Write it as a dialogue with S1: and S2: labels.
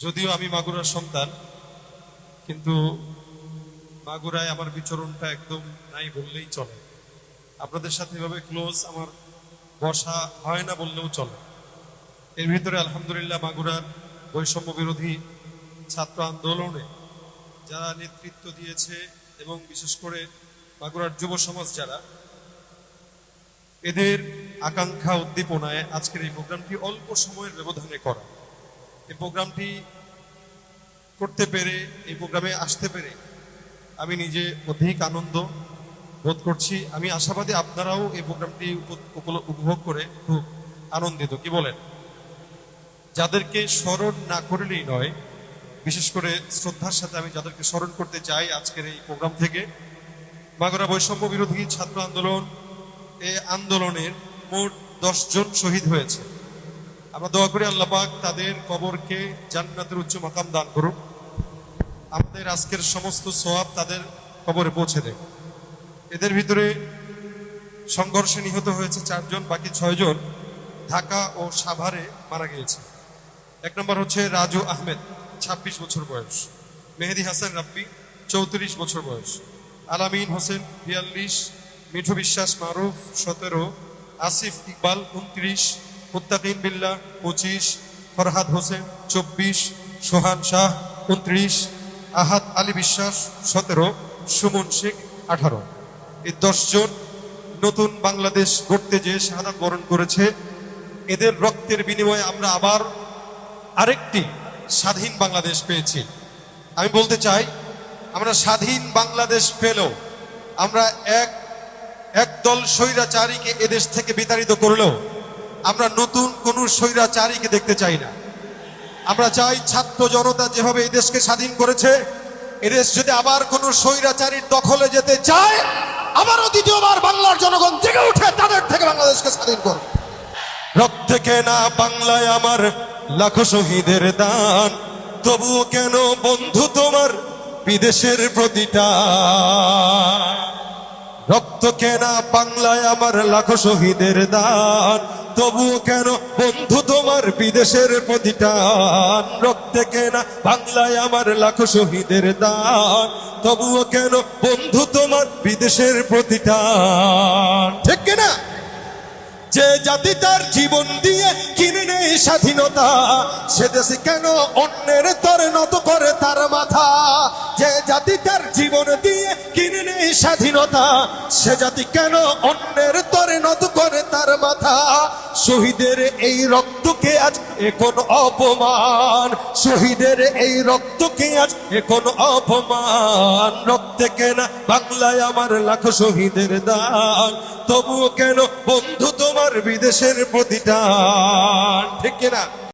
S1: যদিও আমি মাগুরার সন্তান, কিন্তু মাগুরায় আমার বিচরণটা একদম নাই বললেই চলে। আপনাদের সাথে এভাবে ক্লোজ আমার বসা হয় না বললেও চলে। এর ভিতরে আলহামদুলিল্লাহ মাগুরার বৈষম্য বিরোধী ছাত্র আন্দোলনে যারা নেতৃত্ব দিয়েছে এবং বিশেষ করে মাগুরার যুব সমাজ যারা, এদের আকাঙ্ক্ষা উদ্দীপনায় আজকের এই প্রোগ্রামটি অল্প সময়ের ব্যবধানে করা। এই প্রোগ্রামটি করতে পেরে, এই প্রোগ্রামে আসতে পেরে আমি নিজে অধিক আনন্দ বোধ করছি। আমি আশাবাদী আপনারাও এই প্রোগ্রামটি উপভোগ করে খুব আনন্দিত। কি বলেন? যাদেরকে স্মরণ না করলেই নয়, বিশেষ করে শ্রদ্ধার সাথে আমি যাদেরকে স্মরণ করতে চাই আজকের এই প্রোগ্রাম থেকে মাগুরা বৈষম্য বিরোধী ছাত্র আন্দোলন এ আন্দোলনের মোট দশজন শহীদ হয়েছে। আমরা দোয়া করি আল্লাহ পাক তাদের কবরকে জান্নাতের উচ্চ মাকাম দান করুন আমাদের আজকের সমস্ত সোয়াব তাদের কবরে পৌঁছে দেয়। এদের ভিতরে সংঘর্ষে নিহত হয়েছে চারজন, বাকি ছয়জন ঢাকা ও সাভারে মারা গিয়েছে। এক নম্বর হচ্ছে রাজু আহমেদ ২৬ বছর বয়স। মেহেদি হাসান রাব্বি, চৌত্রিশ বছর বয়স। আলামিন হোসেন, বিয়াল্লিশ। মিঠু বিশ্বাস, মারুফ, সতেরো। আসিফ ইকবাল, উনত্রিশ। মুত্তাকিন বিল্লাহ, পঁচিশ, ফরহাদ হোসেন, চব্বিশ, সোহান শাহ, উনত্রিশ, আহাদ আলী বিশ্বাস, সতেরো, সুমন শেখ, আঠারো। এই দশজন নতুন বাংলাদেশ গড়তে যে শাহাদাত বরণ করেছে, এদের রক্তের বিনিময়ে আমরা আবার আরেকটি স্বাধীন বাংলাদেশ পেয়েছি। আমি বলতে চাই, আমরা স্বাধীন বাংলাদেশ পেলেও, আমরা এক, একদল স্বৈরাচারীকে এদেশ থেকে বিতাড়িত করলেও আমরা নতুন কোন স্বৈরাচারীকে দেখতে চাই না। আমরা চাই ছাত্র জনতা যেভাবে এই দেশকে স্বাধীন করেছে এদেশ যদি আবার কোন স্বৈরাচারীর দখলে যেতে চায়, আবারও দ্বিতীয়বার বাংলার জনগণ জেগে উঠে তাদের থেকে বাংলাদেশকে স্বাধীন করবে রক্তে কেনা বাংলায় আমার লাখো শহীদের দান, তবুও কেন বন্ধু তোমার বিদেশের প্রতিটা? রক্ত কেনা বাংলায় আমার লাখো শহীদের দান, তবুও কেন বন্ধু তোমার বিদেশের প্রতিটান? রক্তে কেনা বাংলায় আমার লাখো শহীদের দান, তবুও কেন বন্ধু তোমার বিদেশের প্রতিটান? ঠিক কিনা যে জাতি তার জীবন দিয়ে কিনে নেই স্বাধীনতা, সে দেশে কেন অন্যের তরে নত করে তার মাথা? যে জাতি তার জীবন কিনে স্বাধীনতা। সে জাতি কেন অন্যের তরে নত করে তার মাথা? শহীদের এই রক্তকে আজ এখন অপমান। শহীদের এই রক্তকে আজ এখন অপমান। রক্তে কেনা বাংলায় আমার লাখো শহীদের দান। তবুও কেন বন্ধু তোমার বিদেশের প্রতিটান ঠিক কিনা?